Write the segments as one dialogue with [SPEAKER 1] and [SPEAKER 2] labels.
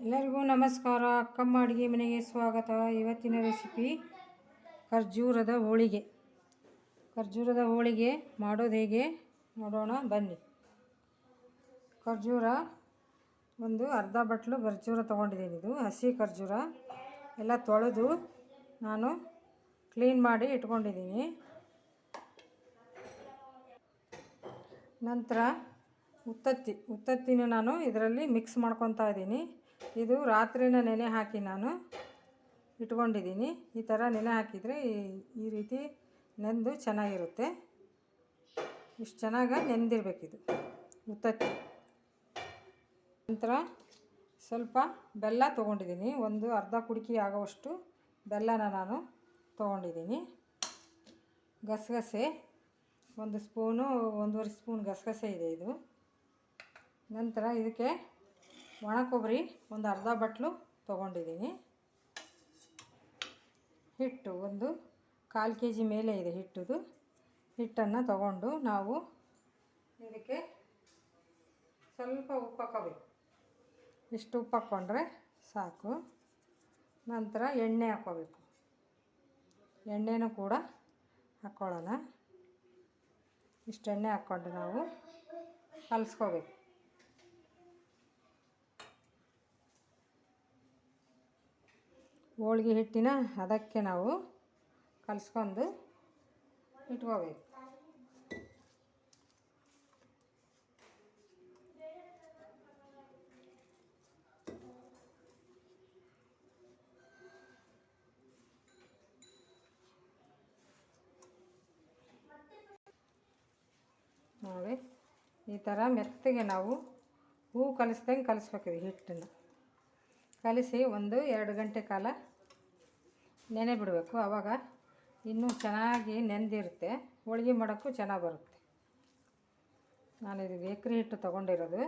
[SPEAKER 1] ಎಲ್ಲರಿಗೂ ನಮಸ್ಕಾರ. ಅಕ್ಕಮ್ಮ ಅಡುಗೆ ಮನೆಗೆ ಸ್ವಾಗತ. ಇವತ್ತಿನ ರೆಸಿಪಿ ಖರ್ಜೂರದ ಹೋಳಿಗೆ. ಖರ್ಜೂರದ ಹೋಳಿಗೆ ಮಾಡೋದು ಹೇಗೆ? ನೋಡೋಣ, ಬನ್ನಿ. ಖರ್ಜೂರ ಒಂದು ಅರ್ಧ ಬಟ್ಲು ಖರ್ಜೂರ ತೊಗೊಂಡಿದ್ದೀನಿ ಇದು. ಹಸಿ ಖರ್ಜೂರ. ಎಲ್ಲ ತೊಳೆದು ನಾನು ಕ್ಲೀನ್ ಮಾಡಿ ಇಟ್ಕೊಂಡಿದ್ದೀನಿ. ನಂತರ ಉತ್ತತ್ತಿ. ಉತ್ತತ್ತಿನ ನಾನು ಇದರಲ್ಲಿ ಮಿಕ್ಸ್ ಮಾಡ್ಕೊತಾ ಇದ್ದೀನಿ. ಇದು ರಾತ್ರಿನ ನೆನೆ ಹಾಕಿ ನಾನು ಇಟ್ಕೊಂಡಿದ್ದೀನಿ. ಈ ಥರ ನೆನೆ ಹಾಕಿದರೆ ಈ ರೀತಿ ನೆಂದು ಚೆನ್ನಾಗಿರುತ್ತೆ. ಇಷ್ಟು ಚೆನ್ನಾಗಿ ನೆಂದಿರಬೇಕಿದು. ಉತ್ತತ್ತಿ ನಂತರ ಸ್ವಲ್ಪ ಬೆಲ್ಲ ತೊಗೊಂಡಿದ್ದೀನಿ. ಒಂದು ಅರ್ಧ ಕುಡಿಕೆ ಆಗೋವಷ್ಟು ಬೆಲ್ಲನ ನಾನು ತೊಗೊಂಡಿದ್ದೀನಿ. ಗಸಗಸೆ. ಒಂದು ಸ್ಪೂನು, ಒಂದೂವರೆ ಸ್ಪೂನ್ ಗಸಗಸೆ ಇದೆ ಇದು. ನಂತರ ಇದಕ್ಕೆ ಒಣ ಕೊಬ್ಬರಿ ಒಂದು ಅರ್ಧ ಬಟ್ಲು ತೊಗೊಂಡಿದ್ದೀನಿ. ಹಿಟ್ಟು ಒಂದು ಕಾಲು ಕೆ ಜಿ ಮೇಲೆ ಇದೆ ಹಿಟ್ಟುದು. ಹಿಟ್ಟನ್ನು ತಗೊಂಡು ನಾವು ಇದಕ್ಕೆ ಸ್ವಲ್ಪ ಉಪ್ಪು ಹಾಕೋಬೇಕು. ಇಷ್ಟು ಉಪ್ಪು ಹಾಕ್ಕೊಂಡ್ರೆ ಸಾಕು. ನಂತರ ಎಣ್ಣೆ ಹಾಕ್ಕೋಬೇಕು ಎಣ್ಣೆನೂ ಕೂಡ ಹಾಕ್ಕೊಳ್ಳೋಣ ಇಷ್ಟು ಎಣ್ಣೆ ಹಾಕ್ಕೊಂಡು ನಾವು ಕಲಿಸ್ಕೋಬೇಕು ಹೋಳ್ಗೆ ಹಿಟ್ಟಿನ ಅದಕ್ಕೆ ನಾವು ಕಲಸ್ಕೊಂಡು ಇಟ್ಕೋಬೇಕು. ನೋಡಿ, ಈ ಥರ ಮೆತ್ತಗೆ ನಾವು ಹೂ ಕಲಿಸ್ದಂಗೆ ಕಲಿಸ್ಬೇಕಿದೆ ಹಿಟ್ಟನ್ನು ಕಲಿಸಿ ಒಂದು ಎರಡು ಗಂಟೆ ಕಾಲ ನೆನೆ ಬಿಡಬೇಕು ಆವಾಗ ಇನ್ನೂ ಚೆನ್ನಾಗಿ ನೆಂದಿರುತ್ತೆ. ಹೋಳ್ಗೆ ಮಾಡೋಕ್ಕೂ ಚೆನ್ನಾಗಿ ಬರುತ್ತೆ. ನಾನಿದು ಬೇಕ್ರಿ ಹಿಟ್ಟು ತೊಗೊಂಡಿರೋದು.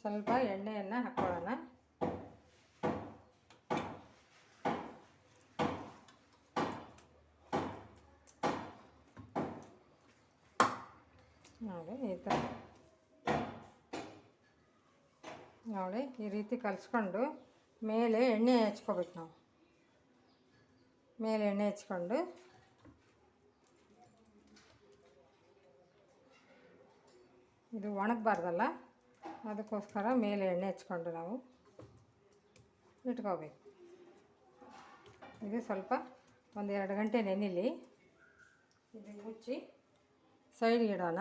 [SPEAKER 1] ಸ್ವಲ್ಪ ಎಣ್ಣೆಯನ್ನು ಹಾಕ್ಕೊಳ್ಳೋಣ ನೋಡಿ ಈ ಥರ ನೋಡಿ, ಈ ರೀತಿ ಕಲಿಸ್ಕೊಂಡು ಮೇಲೆ ಎಣ್ಣೆ ಹಚ್ಕೋಬೇಕು ನಾವು. ಮೇಲೆ ಎಣ್ಣೆ ಹಚ್ಕೊಂಡು ಇದು ಒಣಗಬಾರ್ದಲ್ಲ, ಅದಕ್ಕೋಸ್ಕರ ಮೇಲೆ ಎಣ್ಣೆ ಹಚ್ಕೊಂಡು ನಾವು ಇಟ್ಕೋಬೇಕು. ಇದು ಸ್ವಲ್ಪ ಒಂದು ಎರಡು ಗಂಟೆ ನೆನಿಲಿ. ಇದು ಮುಚ್ಚಿ ಸೈಡ್ಗೆ ಇಡೋಣ.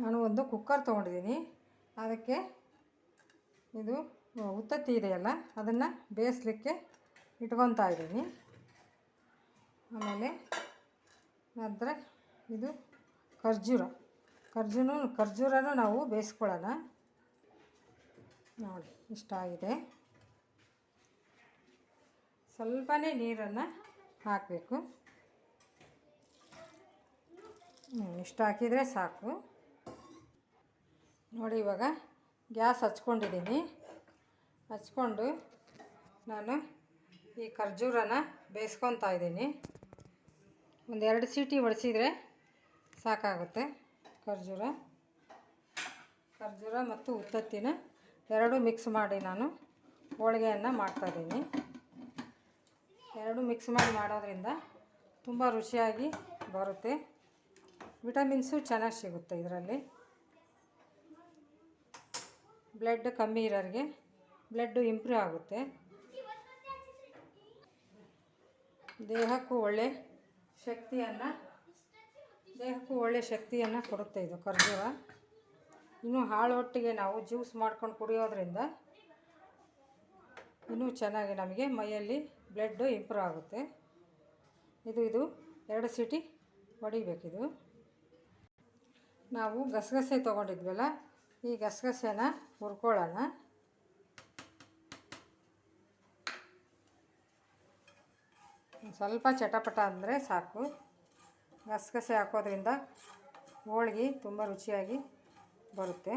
[SPEAKER 1] ನಾನು ಒಂದು ಕುಕ್ಕರ್ ತೊಗೊಂಡಿದ್ದೀನಿ. ಅದಕ್ಕೆ ಇದು ಉತ್ತತ್ತಿ ಇದೆಯಲ್ಲ, ಅದನ್ನು ಬೇಯಿಸ್ಲಿಕ್ಕೆ ಇಟ್ಕೊತಾ ಇದ್ದೀನಿ. ಆಮೇಲೆ ನಂತರ ಇದು ಖರ್ಜೂರ. ಖರ್ಜೂರನು, ಖರ್ಜೂರನೂ ನಾವು ಬೇಯಿಸ್ಕೊಳ್ಳೋಣ. ನೋಡಿ ಇಷ್ಟ ಆಗಿದೆ ಸ್ವಲ್ಪನೇ ನೀರನ್ನು ಹಾಕಬೇಕು. ಇಷ್ಟು ಹಾಕಿದರೆ ಸಾಕು. ನೋಡಿ ಇವಾಗ ಗ್ಯಾಸ್ ಹಚ್ಕೊಂಡಿದ್ದೀನಿ. ಹಚ್ಕೊಂಡು ನಾನು ಈ ಖರ್ಜೂರನ ಬೇಯಿಸ್ಕೊತಾ ಇದ್ದೀನಿ. ಒಂದೆರಡು ಸೀಟಿ ಹೊಡೆಸಿದರೆ ಸಾಕಾಗುತ್ತೆ ಖರ್ಜೂರ. ಖರ್ಜೂರ ಮತ್ತು ಉತ್ತತ್ತಿನ ಎರಡು ಮಿಕ್ಸ್ ಮಾಡಿ ನಾನು ಹೋಳಿಗೆಯನ್ನು ಮಾಡ್ತಾಯಿದ್ದೀನಿ ಎರಡು ಮಿಕ್ಸ್ ಮಾಡಿ ಮಾಡೋದ್ರಿಂದ ತುಂಬ ರುಚಿಯಾಗಿ ಬರುತ್ತೆ. ವಿಟಮಿನ್ಸು ಚೆನ್ನಾಗಿ ಸಿಗುತ್ತೆ ಇದರಲ್ಲಿ. ಬ್ಲಡ್ ಕಮ್ಮಿ ಇರೋರಿಗೆ ಬ್ಲಡ್ಡು ಇಂಪ್ರೂವ್ ಆಗುತ್ತೆ. ದೇಹಕ್ಕೂ ಒಳ್ಳೆ ಶಕ್ತಿಯನ್ನು, ದೇಹಕ್ಕೂ ಒಳ್ಳೆ ಶಕ್ತಿಯನ್ನು ಕೊಡುತ್ತೆ ಇದು ಖರ್ಜೂರ ಇನ್ನು ಹಾಳು ನಾವು ಜ್ಯೂಸ್ ಮಾಡ್ಕೊಂಡು ಕುಡಿಯೋದ್ರಿಂದ ಇನ್ನೂ ಚೆನ್ನಾಗಿ ನಮಗೆ ಮೈಯಲ್ಲಿ ಬ್ಲಡ್ಡು ಇಂಪ್ರೂವ್ ಆಗುತ್ತೆ. ಇದು ಇದು ಎರಡು ಸಿಟಿ ಹೊಡಿಬೇಕಿದು. ನಾವು ಗಸಗಸೆ ತೊಗೊಂಡಿದ್ವಲ್ಲ, ಈ ಗಸಗಸೆನ ಹುರ್ಕೊಳ್ಳೋಣ. ಸ್ವಲ್ಪ ಚಟಪಟ ಅಂದರೆ ಸಾಕು. ಗಸಗಸೆ ಹಾಕೋದ್ರಿಂದ ಹೋಳ್ಗೆ ತುಂಬ ರುಚಿಯಾಗಿ ಬರುತ್ತೆ.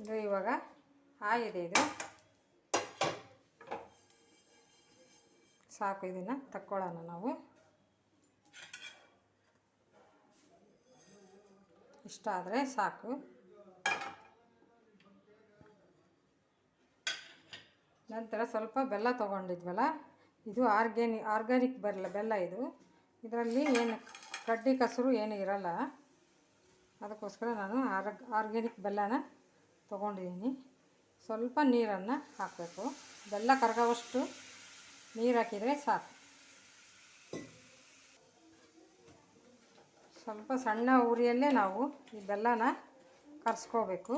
[SPEAKER 1] ಇದು ಇವಾಗ ಆಗಿದೆ ಇದು. ಸಾಕು ಇದನ್ನು ತಕ್ಕೊಳ್ಳೋಣ ನಾವು. ಇಷ್ಟ ಆದರೆ ಸಾಕು. ನಂತರ ಸ್ವಲ್ಪ ಬೆಲ್ಲ ತೊಗೊಂಡಿದ್ವಲ್ಲ, ಇದು ಆರ್ಗ್ಯಾನಿ ಆರ್ಗ್ಯಾನಿಕ್ ಬರಲ್ಲ ಬೆಲ್ಲ ಇದು. ಇದರಲ್ಲಿ ಏನು ಕಡ್ಡಿ ಕಸರು ಏನು ಇರಲ್ಲ. ಅದಕ್ಕೋಸ್ಕರ ನಾನು ಆರ್ಗ್ ಆರ್ಗ್ಯಾನಿಕ್ ಬೆಲ್ಲನ ತೊಗೊಂಡಿದ್ದೀನಿ. ಸ್ವಲ್ಪ ನೀರನ್ನು ಹಾಕಬೇಕು. ಬೆಲ್ಲ ಕರಗೋವಷ್ಟು ನೀರು ಹಾಕಿದರೆ ಸಾಕು. ಸ್ವಲ್ಪ ಸಣ್ಣ ಉರಿಯಲ್ಲೇ ನಾವು ಈ ಬೆಲ್ಲನ ಕರೆಸ್ಕೋಬೇಕು.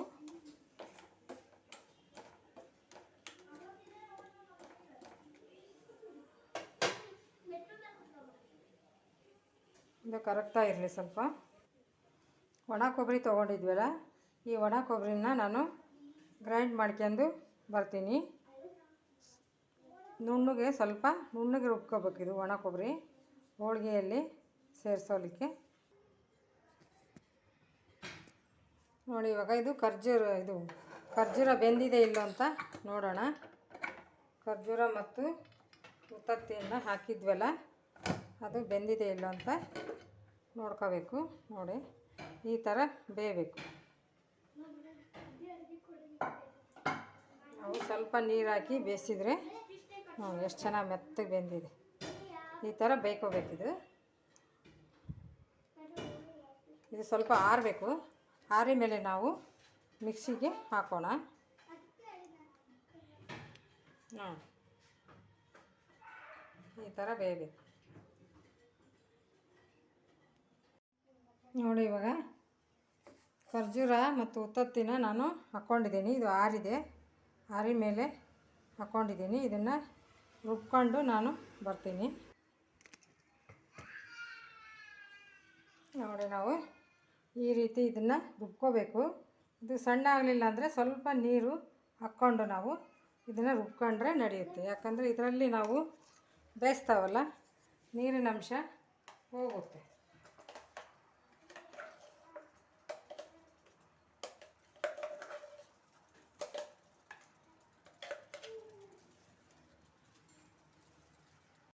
[SPEAKER 1] ಇದು ಕರಗ್ತಾ ಇರಲಿ ಸ್ವಲ್ಪ. ಒಣ ಕೊಬ್ಬರಿ ತೊಗೊಂಡಿದ್ವಲ್ಲ, ಈ ಒಣ ಕೊಬ್ಬರಿನ ನಾನು ಗ್ರೈಂಡ್ ಮಾಡ್ಕೊಂಡು ಬರ್ತೀನಿ. ನುಣ್ಣಗೆ ಸ್ವಲ್ಪ ನುಣ್ಣಗೆ ರುಬ್ಕೋಬೇಕು ಇದು ಒಣ ಕೊಬ್ಬರಿ ಹೋಳಿಗೆಯಲ್ಲಿ ಸೇರಿಸೋಲಿಕ್ಕೆ. ನೋಡಿ, ಇವಾಗ ಇದು ಖರ್ಜೂರ ಇದು ಖರ್ಜೂರ ಬೆಂದಿದೆ ಇಲ್ಲೋ ಅಂತ ನೋಡೋಣ. ಖರ್ಜೂರ ಮತ್ತು ಉತ್ತತ್ತಿಯನ್ನು ಹಾಕಿದ್ವಲ್ಲ, ಅದು ಬೆಂದಿದೆ ಇಲ್ಲೋ ಅಂತ ನೋಡ್ಕೋಬೇಕು. ನೋಡಿ, ಈ ಥರ ಬೇಯಬೇಕು. ನಾವು ಸ್ವಲ್ಪ ನೀರು ಹಾಕಿ ಬೇಯಿಸಿದ್ರೆ ಎಷ್ಟು ಚೆನ್ನಾಗಿ ಮೆತ್ತಗೆ ಬೆಂದಿದೆ. ಈ ಥರ ಬೇಯ್ಕೋಬೇಕಿದು. ಇದು ಸ್ವಲ್ಪ ಆರಬೇಕು. ಆರಿದ ಮೇಲೆ ನಾವು ಮಿಕ್ಸಿಗೆ ಹಾಕೋಣ. ಹಾಂ ಈ ಥರ ಬೇಯಬೇಕು. ನೋಡಿ ಇವಾಗ ಖರ್ಜೂರ ಮತ್ತು ಉತ್ತತ್ತಿನ ನಾನು ಹಾಕ್ಕೊಂಡಿದ್ದೀನಿ ಇದು ಆರಿದೆ. ಆರಿ ಮೇಲೆ ಹಾಕ್ಕೊಂಡಿದ್ದೀನಿ ಇದನ್ನು ರುಬ್ಕೊಂಡು ನಾನು ಬರ್ತೀನಿ. ನೋಡಿ ನಾವು ಈ ರೀತಿ ಇದನ್ನು ರುಬ್ಕೋಬೇಕು. ಇದು ಸಣ್ಣ ಆಗಲಿಲ್ಲ ಅಂದರೆ ಸ್ವಲ್ಪ ನೀರು ಹಾಕ್ಕೊಂಡು ನಾವು ಇದನ್ನು ರುಬ್ಕೊಂಡ್ರೆ ನಡೆಯುತ್ತೆ. ಯಾಕಂದರೆ ಇದರಲ್ಲಿ ನಾವು ಬೇಯಿಸ್ತಾವಲ್ಲ, ನೀರಿನ ಅಂಶ ಹೋಗುತ್ತೆ.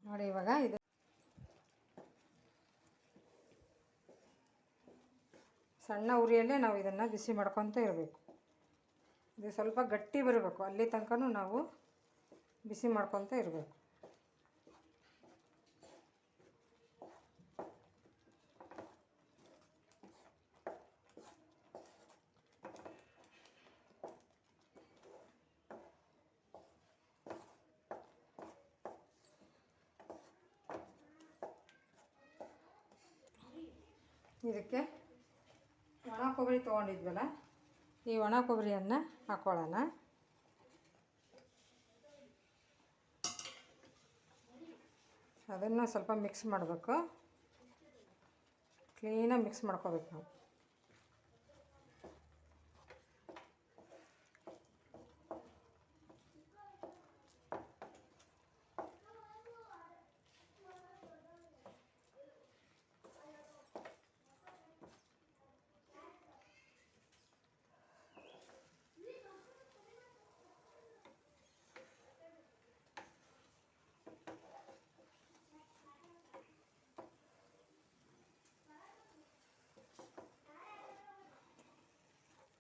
[SPEAKER 1] ನೋಡಿ ಇವಾಗ ಇದು ಸಣ್ಣ ಉರಿಯಲ್ಲೇ ನಾವು ಇದನ್ನು ಬಿಸಿ ಮಾಡ್ಕೊತ ಇರಬೇಕು. ಇದು ಸ್ವಲ್ಪ ಗಟ್ಟಿ ಬರಬೇಕು. ಅಲ್ಲಿ ತನಕ ನಾವು ಬಿಸಿ ಮಾಡ್ಕೊತ ಇರಬೇಕು. ಇದಕ್ಕೆ ಕೊಬ್ಬರಿ ತೊಗೊಂಡಿದ್ವಲ್ಲ ಈ ಒಣ ಕೊಬ್ಬರಿಯನ್ನು ಹಾಕ್ಕೊಳ್ಳೋಣ ಅದನ್ನು ಸ್ವಲ್ಪ ಮಿಕ್ಸ್ ಮಾಡಬೇಕು. ಕ್ಲೀನಾಗಿ ಮಿಕ್ಸ್ ಮಾಡ್ಕೋಬೇಕು ನಾವು.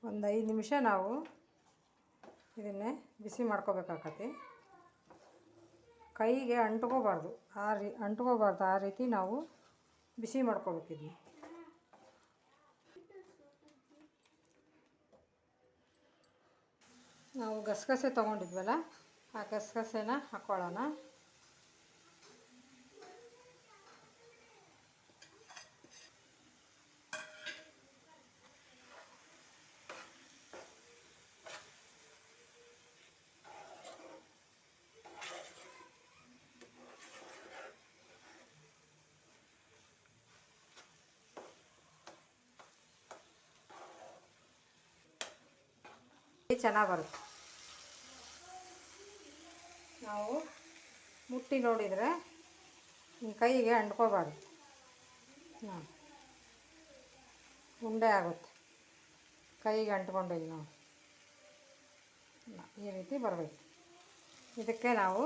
[SPEAKER 1] ಒಂದು ಐದು ನಿಮಿಷ ನಾವು ಇದನ್ನೇ ಬಿಸಿ ಮಾಡ್ಕೋಬೇಕಾಗತ್ತೆ ಕೈಗೆ ಅಂಟ್ಕೋಬಾರ್ದು. ಆ ರೀ, ಅಂಟ್ಕೋಬಾರ್ದು. ಆ ರೀತಿ ನಾವು ಬಿಸಿ ಮಾಡ್ಕೋಬೇಕಿದ್ವಿ. ನಾವು ಗಸಗಸೆ ತೊಗೊಂಡಿದ್ವಲ್ಲ, ಆ ಗಸಗಸೆನ ಹಾಕ್ಕೊಳ್ಳೋಣ ಚೆನ್ನಾಗಿ ಬರುತ್ತೆ. ನಾವು ಮುಟ್ಟಿ ನೋಡಿದರೆ ನಿಮ್ಮ ಕೈಗೆ ಅಂಟ್ಕೋಬಾರ್ದು. ಹಾಂ. ಉಂಡೆ ಆಗುತ್ತೆ. ಕೈಗೆ ಅಂಟ್ಕೊಂಡಿಲ್ಲ ನಾವು ಈ ರೀತಿ ಬರಬೇಕು. ಇದಕ್ಕೆ ನಾವು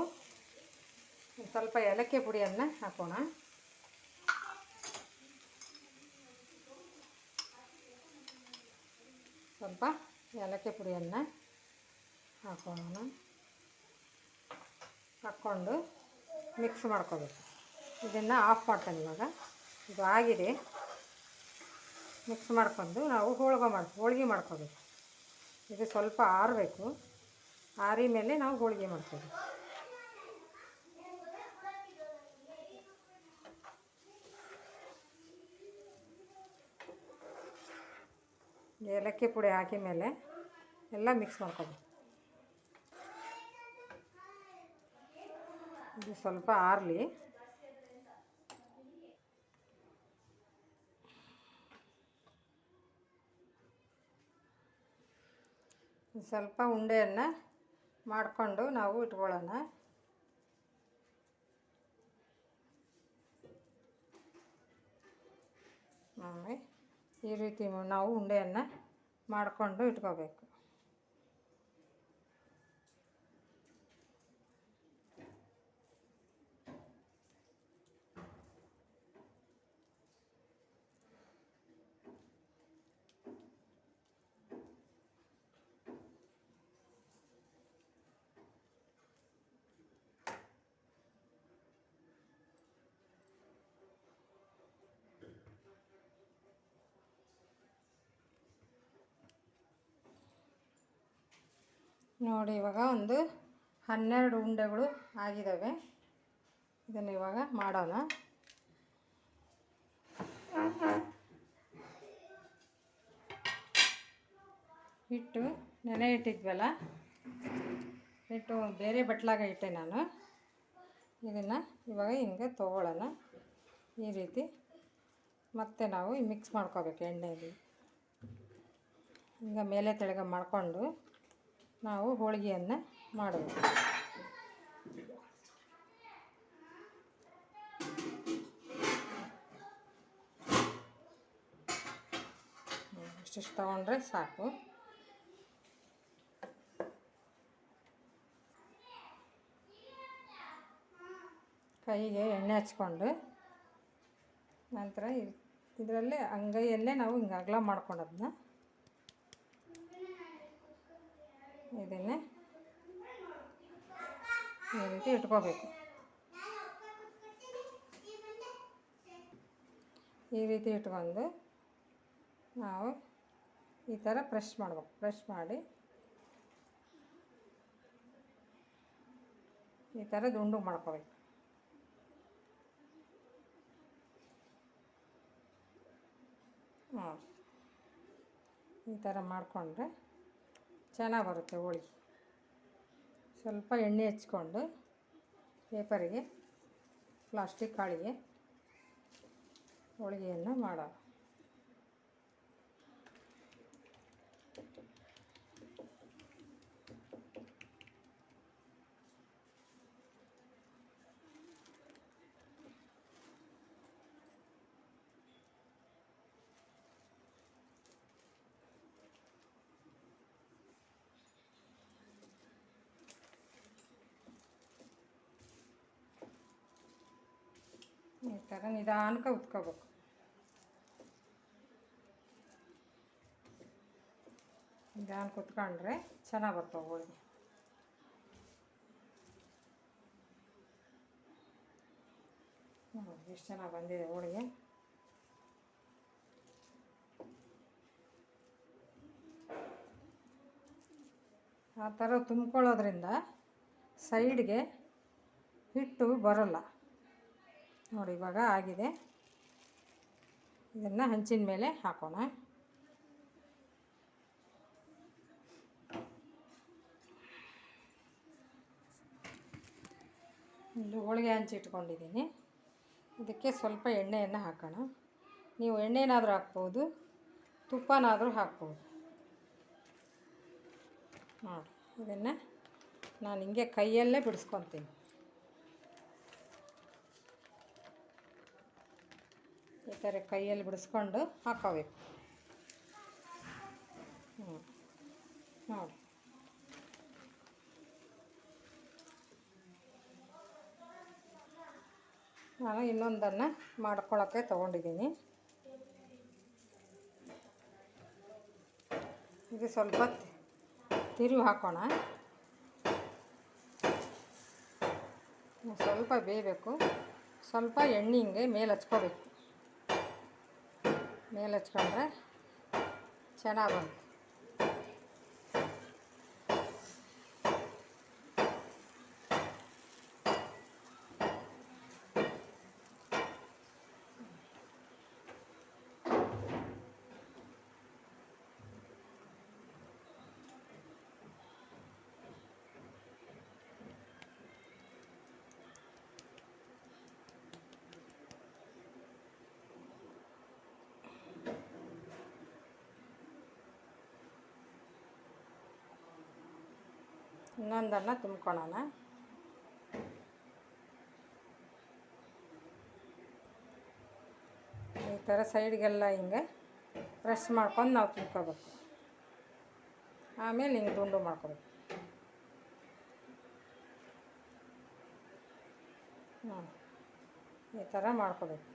[SPEAKER 1] ಸ್ವಲ್ಪ ಏಲಕ್ಕಿ ಪುಡಿಯನ್ನು ಹಾಕೋಣ. ಸ್ವಲ್ಪ ಏಲಕ್ಕಿ ಪುಡಿಯನ್ನು ಹಾಕೋಣ. ಹಾಕ್ಕೊಂಡು ಮಿಕ್ಸ್ ಮಾಡ್ಕೋಬೇಕು. ಇದನ್ನು ಆಫ್ ಮಾಡ್ತೇನೆ ಇವಾಗ. ಇದು ಆಗಿದೆ. ಮಿಕ್ಸ್ ಮಾಡ್ಕೊಂಡು ನಾವು ಹೋಳ್ಗೆ ಮಾಡಿ, ಹೋಳ್ಗೆ ಮಾಡ್ಕೋಬೇಕು. ಇದು ಸ್ವಲ್ಪ ಆರಬೇಕು. ಆರಿ ಮೇಲೆ ನಾವು ಹೋಳ್ಗೆ ಮಾಡ್ಕೋಬೇಕು. ಏಲಕ್ಕಿ ಪುಡಿ ಹಾಕಿದ ಮೇಲೆ ಎಲ್ಲ ಮಿಕ್ಸ್ ಮಾಡ್ಕೋಬೇಕು. ಇದು ಸ್ವಲ್ಪ ಆರಲಿ. ಸ್ವಲ್ಪ ಉಂಡೆಯನ್ನು ಮಾಡಿಕೊಂಡು ನಾವು ಇಟ್ಕೊಳ್ಳೋಣ. ಆಮೇಲೆ ಈ ರೀತಿ ನಾವು ಉಂಡೆಯನ್ನು ಮಾಡಿಕೊಂಡು ಇಟ್ಕೋಬೇಕು. ನೋಡಿ, ಇವಾಗ ಒಂದು ಹನ್ನೆರಡು ಉಂಡೆಗಳು ಆಗಿದ್ದಾವೆ ಇದನ್ನು ಇವಾಗ ಮಾಡೋಣ. ಹಿಟ್ಟು ನೆನೆ ಇಟ್ಟಿದ್ವಲ್ಲ? ಹಿಟ್ಟು ಬೇರೆ ಬಟ್ಲಾಗ ಇಟ್ಟೆ ನಾನು. ಇದನ್ನು ಇವಾಗ ಹಿಂಗೆ ತೊಗೊಳ್ಳೋಣ ಈ ರೀತಿ ಮತ್ತೆ ನಾವು ಮಿಕ್ಸ್ ಮಾಡ್ಕೋಬೇಕು ಎಣ್ಣೆಯಲ್ಲಿ. ಹಿಂಗೆ ಮೇಲೆ ತೆಳಗೆ ಮಾಡಿಕೊಂಡು ನಾವು ಹೋಳಿಗೆಯನ್ನು ಮಾಡಬೇಕು ಇಷ್ಟಿಷ್ಟು ತಗೊಂಡ್ರೆ ಸಾಕು. ಕೈಗೆ ಎಣ್ಣೆ ಹಚ್ಕೊಂಡು ನಂತರ ಇದರಲ್ಲೇ ಅಂಗೈಯಲ್ಲೇ ನಾವು ಹಿಂಗೆ ಅಗಲ ಮಾಡ್ಕೊಂಡದನ್ನ ಇದನ್ನೇ ಈ ರೀತಿ ಇಟ್ಕೋಬೇಕು. ಈ ರೀತಿ ಇಟ್ಕೊಂಡು ನಾವು ಈ ಥರ ಪ್ರೆಶ್ ಮಾಡ್ಬೇಕು. ಪ್ರೆಶ್ ಮಾಡಿ ಈ ಥರ ದುಂಡು ಮಾಡ್ಕೋಬೇಕು. ಹಾಂ ಈ ಥರ ಮಾಡಿಕೊಂಡ್ರೆ ಚೆನ್ನಾಗಿ ಬರುತ್ತೆ ಹೋಳಿಗೆ ಸ್ವಲ್ಪ ಎಣ್ಣೆ ಹಚ್ಕೊಂಡು ಪೇಪರಿಗೆ ಪ್ಲಾಸ್ಟಿಕ್ ಹಾಳಿಗೆ ಹೋಳಿಗೆಯನ್ನು ಮಾಡೋಣ ಈ ಥರ ನಿಧಾನಕ್ಕೆ ಉತ್ಕೋಬೇಕು. ನಿಧಾನಕ್ಕೆ ಉತ್ಕೊಂಡ್ರೆ ಚೆನ್ನಾಗಿ ಬರ್ತವೆ ಹೋಳಿಗೆ. ಎಷ್ಟು ಚೆನ್ನಾಗಿ ಬಂದಿದೆ ಹೋಳಿಗೆ. ಆ ಥರ ತುಂಬ್ಕೊಳ್ಳೋದ್ರಿಂದ ಸೈಡ್ಗೆ ಹಿಟ್ಟು ಬರೋಲ್ಲ. ನೋಡಿ, ಇವಾಗ ಆಗಿದೆ. ಇದನ್ನು ಹಂಚಿನ ಮೇಲೆ ಹಾಕೋಣ. ಇಲ್ಲಿ ಹೋಳಿಗೆ ಹಂಚಿ ಇಟ್ಕೊಂಡಿದ್ದೀನಿ. ಇದಕ್ಕೆ ಸ್ವಲ್ಪ ಎಣ್ಣೆಯನ್ನು ಹಾಕೋಣ. ನೀವು ಎಣ್ಣೆನಾದರೂ ಹಾಕ್ಬೋದು, ತುಪ್ಪನಾದರೂ ಹಾಕ್ಬೋದು. ನೋಡಿ, ಇದನ್ನು ನಾನು ಹಿಂಗೆ ಕೈಯಲ್ಲೇ ಬಿಡಿಸ್ಕೊತೀನಿ. ಥರ ಕೈಯಲ್ಲಿ ಬಿಡಿಸ್ಕೊಂಡು ಹಾಕೋಬೇಕು. ನೋಡಿ. ನಾನು ಇನ್ನೊಂದನ್ನು ಮಾಡ್ಕೊಳ್ಳೋಕ್ಕೆ ತೊಗೊಂಡಿದ್ದೀನಿ. ಇದು ಸ್ವಲ್ಪ ತಿರುವಿ ಹಾಕೋಣ. ಸ್ವಲ್ಪ ಬೇಯಬೇಕು. ಸ್ವಲ್ಪ ಎಣ್ಣೆ ಹಿಂಗೆ ಮೇಲೆ ಹಚ್ಕೋಬೇಕು ಮೇಲೆ ಹಚ್ಕೊಂಡ್ರೆ ಚೆನ್ನಾಗಿ ಇನ್ನೊಂದನ್ನು ತುಂಬ್ಕೊಳ್ಳೋಣ ಈ ಥರ ಸೈಡ್ಗೆಲ್ಲ ಹಿಂಗೆ ಪ್ರೆಸ್ ಮಾಡ್ಕೊಂಡು ನಾವು ತುಂಬ್ಕೋಬೇಕು. ಆಮೇಲೆ ಹಿಂಗೆ ದುಂಡು ಮಾಡ್ಕೋಬೇಕು. ಹಾಂ ಈ ಥರ ಮಾಡ್ಕೋಬೇಕು.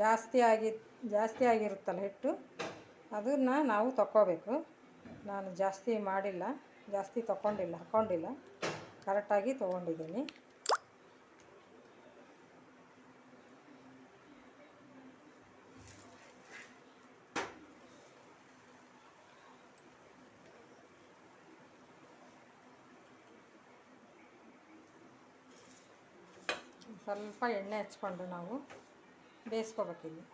[SPEAKER 1] ಜಾಸ್ತಿ ಆಗಿ, ಜಾಸ್ತಿ ಆಗಿರುತ್ತಲ್ಲ ಹಿಟ್ಟು, ಅದನ್ನು ನಾವು ತಕ್ಕೋಬೇಕು. ನಾನು ಜಾಸ್ತಿ ಮಾಡಿಲ್ಲ. ಜಾಸ್ತಿ ತಗೊಂಡಿಲ್ಲ ಹಾಕೊಂಡಿಲ್ಲ. ಕರೆಕ್ಟಾಗಿ ತೊಗೊಂಡಿದ್ದೀನಿ. ಸ್ವಲ್ಪ ಎಣ್ಣೆ ಹಚ್ಕೊಂಡು ನಾವು ಬೇಯಿಸ್ಕೋಬೇಕಿಲ್ಲಿ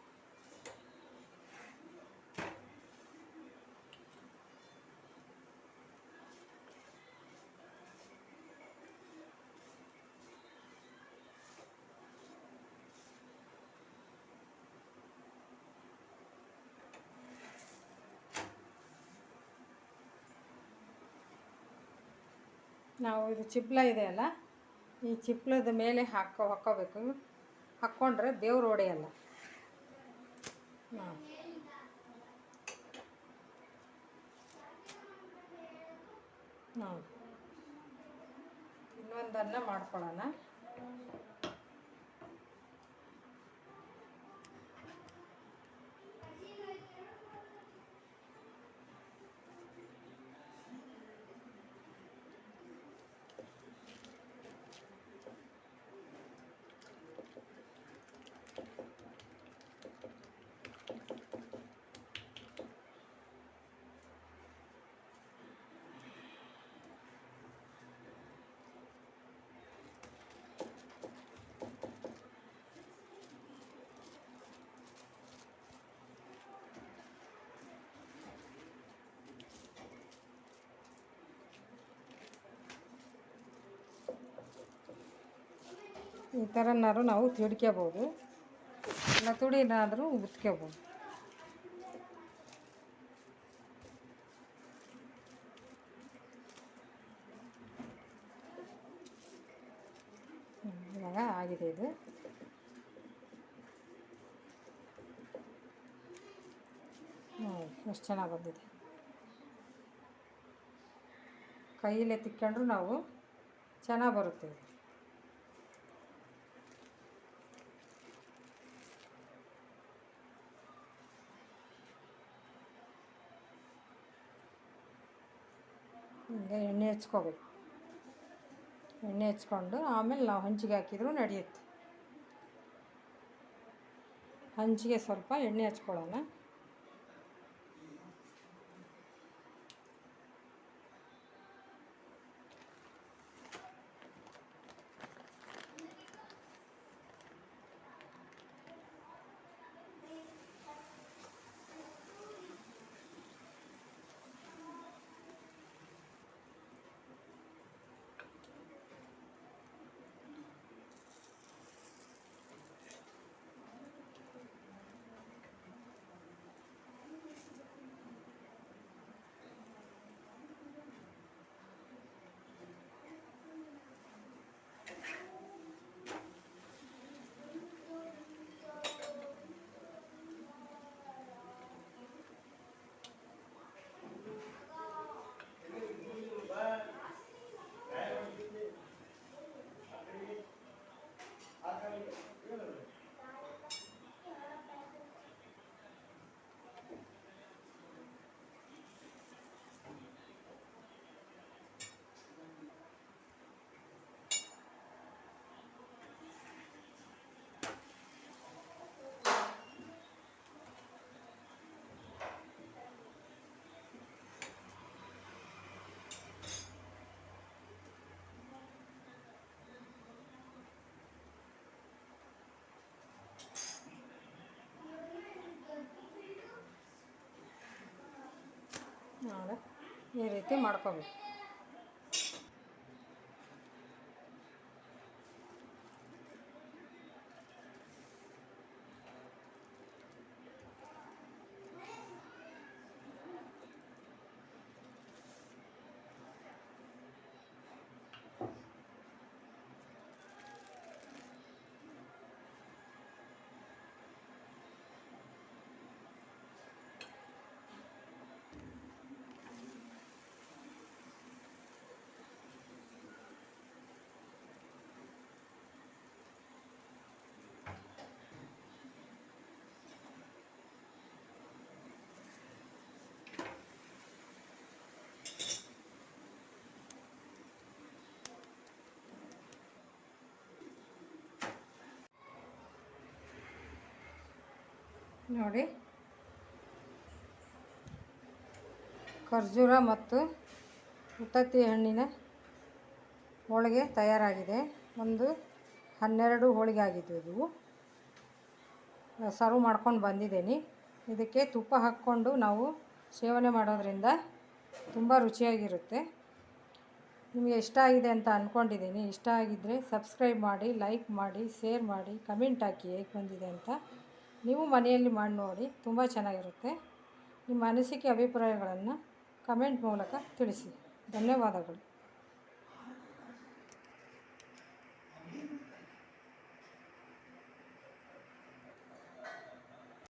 [SPEAKER 1] ನಾವು ಇದು ಚಿಪ್ಲ ಇದೆಯಲ್ಲ ಈ ಚಿಪ್ಲದ ಮೇಲೆ ಹಾಕೋ ಹಾಕ್ಕೋಬೇಕು ಹಾಕ್ಕೊಂಡ್ರೆ ದೇವ್ರು ಹೊಡೆಯಲ್ಲ ಹಾಂ ಹಾಂ ಇನ್ನೊಂದನ್ನು ಮಾಡ್ಕೊಳ್ಳೋಣ. ಈ ಥರನಾದ್ರು ನಾವು ತಿಡ್ಕೋಬೋದು ಇಲ್ಲ ತುಡಿನಾದರೂ ಉತ್ಕೋಬೋದು ಇವಾಗ ಆಗಿದೆ ಇದು. ಎಷ್ಟು ಚೆನ್ನಾಗಿ ಬಂದಿದೆ. ಕೈಯಲ್ಲೇ ತಿಕ್ಕೊಂಡ್ರು ನಾವು ಚೆನ್ನಾಗಿ ಬರುತ್ತೆ ಎಣ್ಣೆ ಹಚ್ಕೋಬೇಕು. ಎಣ್ಣೆ ಹಚ್ಕೊಂಡು ಆಮೇಲೆ ನಾವು ಹಂಚಿಗೆ ಹಾಕಿದರೂ ನಡೆಯುತ್ತೆ. ಹಂಚಿಗೆ ಸ್ವಲ್ಪ ಎಣ್ಣೆ ಹಚ್ಕೊಳ್ಳೋಣ. ನೋಡಿ ಈ ರೀತಿ ಮಾಡ್ಕೋಬೇಕು. ನೋಡಿ. ಖರ್ಜೂರ ಮತ್ತು ಉತ್ತತ್ತಿ ಹಣ್ಣಿನ ಹೋಳಿಗೆ ತಯಾರಾಗಿದೆ. ಒಂದು ಹನ್ನೆರಡು ಹೋಳಿಗೆ ಆಗಿದ್ದು ಇದು. ಸರ್ವ್ ಮಾಡ್ಕೊಂಡು ಬಂದಿದ್ದೀನಿ. ಇದಕ್ಕೆ ತುಪ್ಪ ಹಾಕ್ಕೊಂಡು ನಾವು ಸೇವನೆ ಮಾಡೋದ್ರಿಂದ ತುಂಬ ರುಚಿಯಾಗಿರುತ್ತೆ. ನಿಮಗೆ ಇಷ್ಟ ಆಗಿದೆ ಅಂತ ಅಂದ್ಕೊಂಡಿದ್ದೀನಿ ಇಷ್ಟ ಆಗಿದ್ದರೆ ಸಬ್ಸ್ಕ್ರೈಬ್ ಮಾಡಿ, ಲೈಕ್ ಮಾಡಿ, ಶೇರ್ ಮಾಡಿ, ಕಮೆಂಟ್ ಹಾಕಿ ಹೇಗೆ ಬಂದಿದೆ ಅಂತ ನೀವು ಮನೆಯಲ್ಲಿ ಮಾಡಿ ನೋಡಿ ತುಂಬ ಚೆನ್ನಾಗಿರುತ್ತೆ. ನಿಮ್ಮ ಅನಿಸಿಕೆ ಅಭಿಪ್ರಾಯಗಳನ್ನು ಕಮೆಂಟ್ ಮೂಲಕ ತಿಳಿಸಿ. ಧನ್ಯವಾದಗಳು.